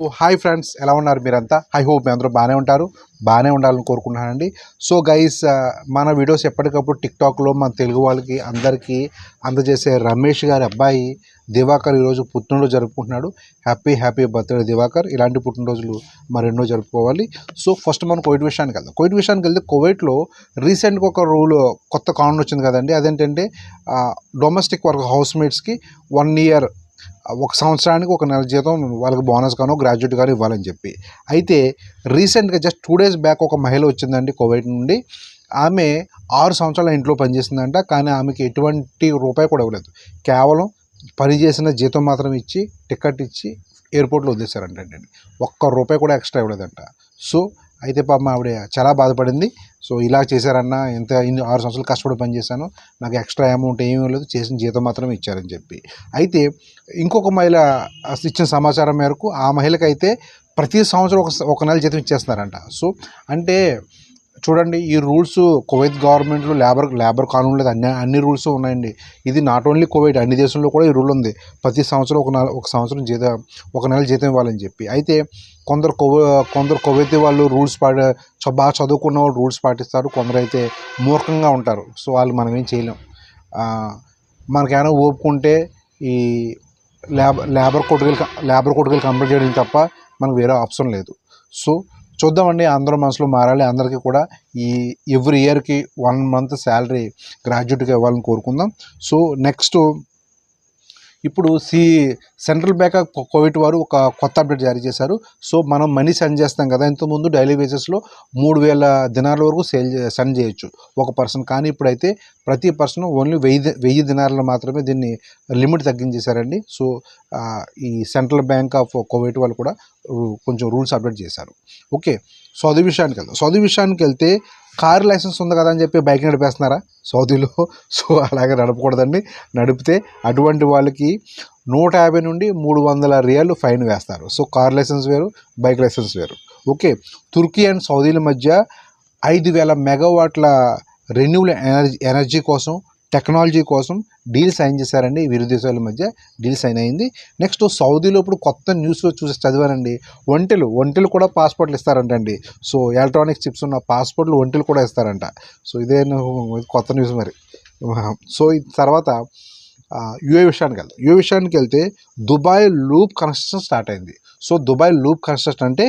Hi friends ఎలా ఉన్నారు మీరంతా? ఐ హోప్ మీ అందరూ బాగానే ఉంటారు బాగానే ఉండాలని కోరుకుంటున్నానండి. సో గైస్ మన వీడియోస్ ఎప్పటికప్పుడు టిక్టాక్లో మన తెలుగు వాళ్ళకి అందరికీ అందజేసే రమేష్ గారి అబ్బాయి దివాకర్ ఈరోజు పుట్టినరోజు జరుపుకుంటున్నాడు. Happy happy birthday Divakar. ఇలాంటి పుట్టినరోజులు మరెన్నో జరుపుకోవాలి. సో ఫస్ట్ మనం కోవిడ్ విషయానికి వెళ్దాం. కోవిడ్ విషయానికి వెళ్తే కోవిడ్లో రీసెంట్గా ఒక రూల్ కొత్త కానూన్ వచ్చింది కదండి. అదేంటంటే డొమెస్టిక్ వర్క్ హౌస్ మేట్స్కి వన్ ఇయర్ ఒక సంవత్సరానికి ఒక నెల జీతం వాళ్ళకి బోనస్ గానో గ్రాడ్యుయేట్ గానో ఇవ్వాలని చెప్పి. అయితే రీసెంట్గా జస్ట్ టూ డేస్ బ్యాక్ ఒక మహిళ వచ్చిందండి కోవిడ్ నుండి. ఆమె ఆరు సంవత్సరాల ఇంట్లో పనిచేసిందంట కానీ ఆమెకి ఎటువంటి రూపాయి కూడా ఇవ్వలేదు. కేవలం పని చేసిన జీతం మాత్రం ఇచ్చి టికెట్ ఇచ్చి ఎయిర్పోర్ట్లో వదిలేశారంటండి ఒక్క రూపాయి కూడా ఎక్స్ట్రా ఇవ్వలేదంట. సో అయితే పాపం ఆవిడ చాలా బాధపడింది. సో ఇలా చేశారన్న ఎంత ఇన్ని ఆరు సంవత్సరాలు కష్టపడి పనిచేశాను నాకు ఎక్స్ట్రా అమౌంట్ ఏమీ లేదు. చేసిన జీతం మాత్రమే ఇచ్చారని చెప్పి. అయితే ఇంకొక మహిళ ఇచ్చిన సమాచారం మేరకు ఆ మహిళకైతే ప్రతి సంవత్సరం ఒక ఒక నెల జీతం ఇచ్చేస్తున్నారంట. సో అంటే చూడండి ఈ రూల్స్ కువైత్ గవర్నమెంట్లో లేబర్ లేబర్ కానూన్ లేదు అన్ని అన్ని రూల్స్ ఉన్నాయండి. ఇది నాట్ ఓన్లీ కువైట్ అన్ని దేశంలో కూడా ఈ రూల్ ఉంది. ప్రతి సంవత్సరం ఒక నెల ఒక సంవత్సరం జీతం ఒక నెల జీతం ఇవ్వాలని చెప్పి. అయితే కొందరు కొవ కొందరు కువైతీ వాళ్ళు రూల్స్ పాటి చ- బాగా చదువుకున్న వాళ్ళు రూల్స్ పాటిస్తారు. కొందరు అయితే మూర్ఖంగా ఉంటారు. సో వాళ్ళు మనం ఏం చేయలేం మనకేమైనా ఓపుకుంటే ఈ లేబర్ లేబర్ కొట్టుకెళ్ళి లేబర్ కొట్టుకెళ్ళి కంప్లీట్ చేయడం తప్ప మనకు వేరే ఆప్షన్ లేదు. సో చూద్దామండి అందరూ మనసులో మారాలి. అందరికీ కూడా ఈ ఎవ్రీ ఇయర్కి వన్ మంత్ శాలరీ గ్రాడ్యుయేట్గా ఇవ్వాలని కోరుకుందాం. సో నెక్స్ట్ ఇప్పుడు C central bank of Covid వారు ఒక కొత్త అప్డేట్ జారీ చేశారు. సో మనం మనీ సెండ్ చేస్తాం కదా ఇంతకుముందు డైలీ బేసిస్లో మూడు వేల దినాల వరకు సేల్ సెండ్ చేయొచ్చు ఒక పర్సన్. కానీ ఇప్పుడైతే ప్రతి పర్సన్ ఓన్లీ వెయ్యి వెయ్యి దినాల్లో మాత్రమే దీన్ని లిమిట్ తగ్గించేశారండి. సో ఈ సెంట్రల్ బ్యాంక్ ఆఫ్ కోవిడ్ వాళ్ళు కూడా కొంచెం రూల్స్ అప్డేట్ చేశారు. ఓకే. సౌదీ విషయానికి వెళ్దాం సౌదీ విషయానికి వెళ్తే కార్ లైసెన్స్ ఉంది కదా అని చెప్పి బైక్ నడిపేస్తున్నారా? సౌదీలో. సో అలాగే నడపకూడదండి. నడిపితే అటువంటి వాళ్ళకి నూట యాభై నుండి మూడు వందల రియాలు ఫైన్ వేస్తారు. సో కార్ లైసెన్స్ వేరు బైక్ లైసెన్స్ వేరు. ఓకే. తుర్కీ అండ్ సౌదీల మధ్య ఐదు వేల మెగావాట్ల రెన్యూబుల్ ఎనర్జీ ఎనర్జీ కోసం టెక్నాలజీ కోసం డీల్ సైన్ చేశారండి ఈ ఇరు దేశాల మధ్య డీల్ సైన్ అయింది. నెక్స్ట్ సౌదీలో ఇప్పుడు కొత్త న్యూస్ చూసి చదివానండి. ఒంటెలు ఒంటెలు కూడా పాస్పోర్ట్లు ఇస్తారంటండి. సో ఎలక్ట్రానిక్ చిప్స్ ఉన్న పాస్పోర్ట్లు ఒంటెలు కూడా ఇస్తారంట. సో ఇదే కొత్త న్యూస్ మరి. సో తర్వాత యుఏ విషయానికి వెళ్తాం యుఏ విషయానికి వెళ్తే దుబాయ్ లూప్ కన్స్ట్రక్షన్ స్టార్ట్ అయింది. సో దుబాయ్ లూప్ కన్స్ట్రక్షన్ అంటే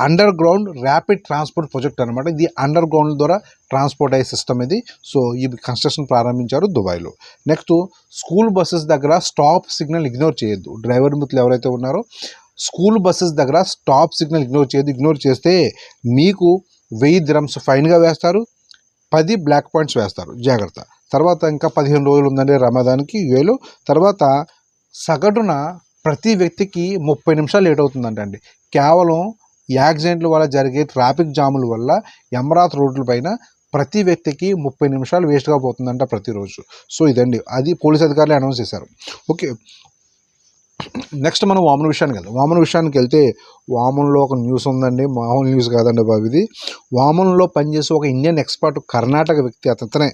underground rapid transport project అనమాట ఇది అండర్ గ్రౌండ్ ద్వారా ట్రాన్స్పోర్ట్ అయ్యే సిస్టమ్ ఇది. సో ఈ కన్స్ట్రక్షన్ ప్రారంభించారు దుబాయ్లో. నెక్స్ట్ స్కూల్ బస్సెస్ దగ్గర స్టాప్ సిగ్నల్ ఇగ్నోర్ చేయొద్దు. డ్రైవర్ మిత్రులు ఎవరైతే ఉన్నారో స్కూల్ బస్సెస్ దగ్గర స్టాప్ సిగ్నల్ ఇగ్నోర్ చేయొద్దు. ఇగ్నోర్ చేస్తే మీకు వెయ్యి దిరమ్స్ ఫైన్గా వేస్తారు. పది బ్లాక్ పాయింట్స్ వేస్తారు. జాగ్రత్త. తర్వాత ఇంకా పదిహేను రోజులు ఉందండి రమదానికి యుఏలో. తర్వాత సగటున ప్రతి వ్యక్తికి ముప్పై నిమిషాలు లేట్ అవుతుందంటండి. కేవలం యాక్సిడెంట్ల వల్ల జరిగే ట్రాఫిక్ జాముల వల్ల ఎమరాత్ రోడ్ల పైన ప్రతి వ్యక్తికి ముప్పై నిమిషాలు వేస్ట్గా పోతుందంట ప్రతిరోజు. సో ఇదండి. అది పోలీస్ అధికారులు అనౌన్స్ చేశారు. ఓకే. నెక్స్ట్ మనం వామన్ విషయానికి వెళ్దాం. వామన్ విషయానికి వెళ్తే వామన్లో ఒక న్యూస్ ఉందండి. మామూలు న్యూస్ కాదండి బాబు ఇది. వామన్లో పనిచేసే ఒక ఇండియన్ ఎక్స్పర్ట్ కర్ణాటక వ్యక్తి అతనే.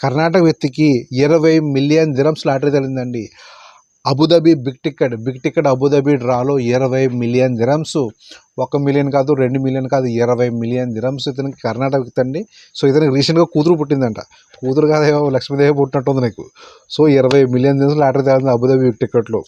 కర్ణాటక వ్యక్తికి ఇరవై million dirhams lottery తగిలిందండి. Abu Dhabi big ticket big ticket Abu Dhabi డ్రాలో ఇరవై మిలియన్ దిరమ్స్ ఒక మిలియన్ కాదు రెండు మిలియన్ కాదు ఇరవై మిలియన్ దిరమ్స్ ఇతనికి కర్ణాటక తండి. సో ఇతనికి రీసెంట్గా కూతురు పుట్టిందంట. కూతురు కాదేమో లక్ష్మీదేవి పుట్టినట్టుంది నీకు. సో ఇరవై మిలియన్ దిరమ్స్ లాటరీ తేలింది అబుదాబి బిగ్ టికెట్లో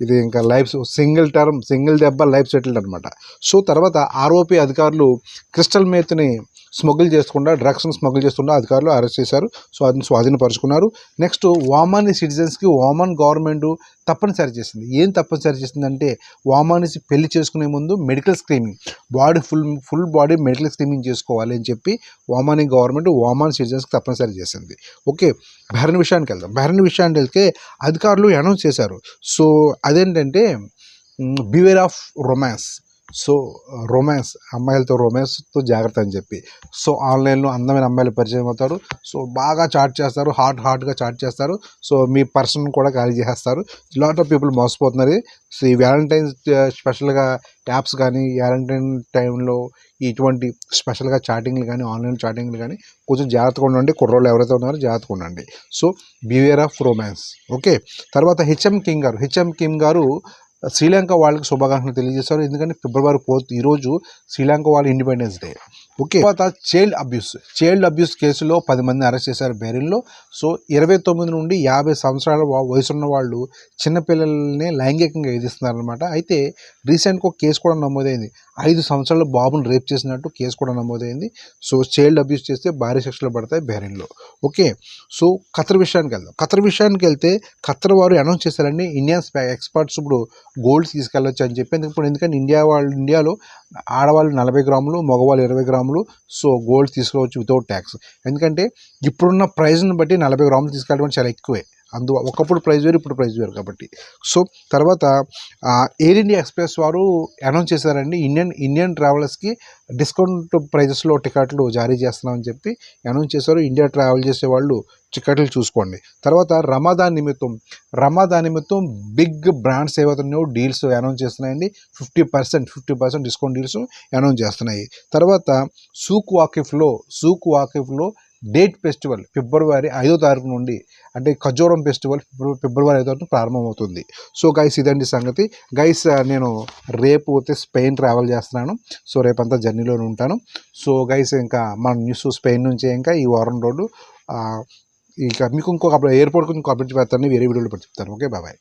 ఇది ఇంకా లైఫ్ సింగిల్ టర్మ్ సింగిల్ దెబ్బ లైఫ్ సెటిల్డ్ అనమాట సో తర్వాత ఆర్ఓపి అధికారులు క్రిస్టల్ మేత్ని స్మగుల్ చేసుకుండా డ్రగ్స్ను స్మగుల్ చేస్తుండే అధికారులు అరెస్ట్ చేశారు. సో అతను స్వాధీనపరుచుకున్నారు. నెక్స్ట్ వామాని సిటిజన్స్కి వామన్ గవర్నమెంట్ తప్పనిసరి చేసింది. ఏం తప్పనిసరి చేసిందంటే వామానిసి పెళ్ళి చేసుకునే ముందు medical screening body full full body medical screening చేసుకోవాలి అని చెప్పి వామాని గవర్నమెంట్ వామాన్ సిటిజన్స్కి తప్పనిసరి చేసింది. ఓకే బెహరన్ విషయానికి వెళ్దాం. బెహరన్ విషయానికి వెళ్తే అధికారులు అనౌన్స్ చేశారు. సో అదేంటంటే beware of romance so romance అమ్మాయిలతో రొమాన్స్తో జాగ్రత్త అని చెప్పి. సో ఆన్లైన్లో అందమైన అమ్మాయిలు పరిచయం అవుతారు. సో బాగా చాట్ చేస్తారు. హాట్ హాట్గా చాట్ చేస్తారు. సో మీ పర్సన్ కూడా ఖాళీ చేస్తారు లాట్ ఆఫ్ పీపుల్ మోసపోతున్నారు. సో ఈ వ్యాలంటైన్స్ స్పెషల్గా యాప్స్ కానీ వ్యాలంటైన్ టైంలో ఇటువంటి స్పెషల్గా చాటింగ్లు కానీ ఆన్లైన్ చాటింగ్లు కానీ కొంచెం జాగ్రత్తగా ఉండండి. కుర్రోళ్ళు ఎవరైతే ఉన్నారో జాగ్రత్తగా ఉండండి. So beware of romance okay. తర్వాత హెచ్ఎం కింగ్ గారు. హెచ్ఎం కింగ్ గారు శ్రీలంక వాళ్ళకి శుభాకాంక్షలు తెలియజేశారు. ఎందుకంటే ఫిబ్రవరి ఫోర్త్ ఈరోజు శ్రీలంక వాళ్ళ ఇండిపెండెన్స్ డే ఓకే. తర్వాత చైల్డ్ అబ్యూస్ చైల్డ్ అబ్యూస్ కేసులో పది మంది అరెస్ట్ చేశారు బెరిన్లో సో ఇరవై తొమ్మిది నుండి యాభై సంవత్సరాల వయసున్న వాళ్ళు చిన్నపిల్లల్ని లైంగికంగా వేధిస్తున్నారనమాట అయితే రీసెంట్గా ఒక కేసు కూడా నమోదైంది. ఐదు సంవత్సరాల బాబుని రేప్ చేసినట్టు కేసు కూడా నమోదైంది. సో చైల్డ్ అబ్యూస్ చేస్తే భారీ శిక్షలు పడతాయి బెహ్రెయిన్లో ఓకే. సో ఖతర్ విషయానికి వెళ్దాం. ఖతర్ విషయానికి వెళ్తే ఖతర్ వారు అనౌన్స్ చేశారండి. ఇండియన్ ఎక్స్పర్ట్స్ ఇప్పుడు గోల్డ్ తీసుకెళ్ళొచ్చు అని చెప్పి. ఎందుకు- ఇప్పుడు ఎందుకంటే ఇండియా వాళ్ళు ఇండియాలో ఆడవాళ్ళు నలభై గ్రాములు మగవాళ్ళు ఇరవై గ్రాములు సో గోల్డ్ తీసుకోవచ్చు వితౌట్ ట్యాక్స్. ఎందుకంటే ఇప్పుడున్న ప్రైజ్ని బట్టి నలభై గ్రాములు తీసుకెళ్ళడం చాలా ఎక్కువే. అందు ఒకప్పుడు ప్రైజ్ వేరు ఇప్పుడు ప్రైజ్ వేరు కాబట్టి. సో తర్వాత ఎయిర్ ఇండియా ఎక్స్ప్రెస్ వారు అనౌన్స్ చేశారండి ఇండియన్ ఇండియన్ ట్రావెలర్స్కి డిస్కౌంట్ ప్రైజెస్లో టికెట్లు జారీ చేస్తున్నామని చెప్పి అనౌన్స్ చేశారు. ఇండియా ట్రావెల్ చేసే వాళ్ళు చిక్కట్లు చూసుకోండి. తర్వాత రమాదాన్ నిమిత్తం రమాదాన్ నిమిత్తం బిగ్ బ్రాండ్స్ ఏవైతున్నాయో deals announce చేస్తున్నాయండి. Fifty percent fifty percent discount deals announce చేస్తున్నాయి. తర్వాత సూక్ వాకిఫ్లో సూక్ వాకిఫ్లో డేట్ ఫెస్టివల్ ఫిబ్రవరి ఐదో తారీఖు నుండి అంటే ఖజూరం ఫెస్టివల్ ఫిబ్రవరి ఫిబ్రవరి ఐదో తారీఖు ప్రారంభమవుతుంది. సో గైస్ ఇదండి సంగతి. గైస్ నేను రేపు అయితే స్పెయిన్ ట్రావెల్ చేస్తున్నాను. సో రేపంతా జర్నీలోనే ఉంటాను. సో గైస్ ఇంకా మన న్యూస్ స్పెయిన్ నుంచి ఇంకా ఈ వారం రోడ్డు ఇక మీకు ఇంకొక ఎయిర్పోర్ట్కి ఇంకో అప్డేట్ పెడతాను వేరే వీడియోలో చెప్తాను ఓకే బాయ్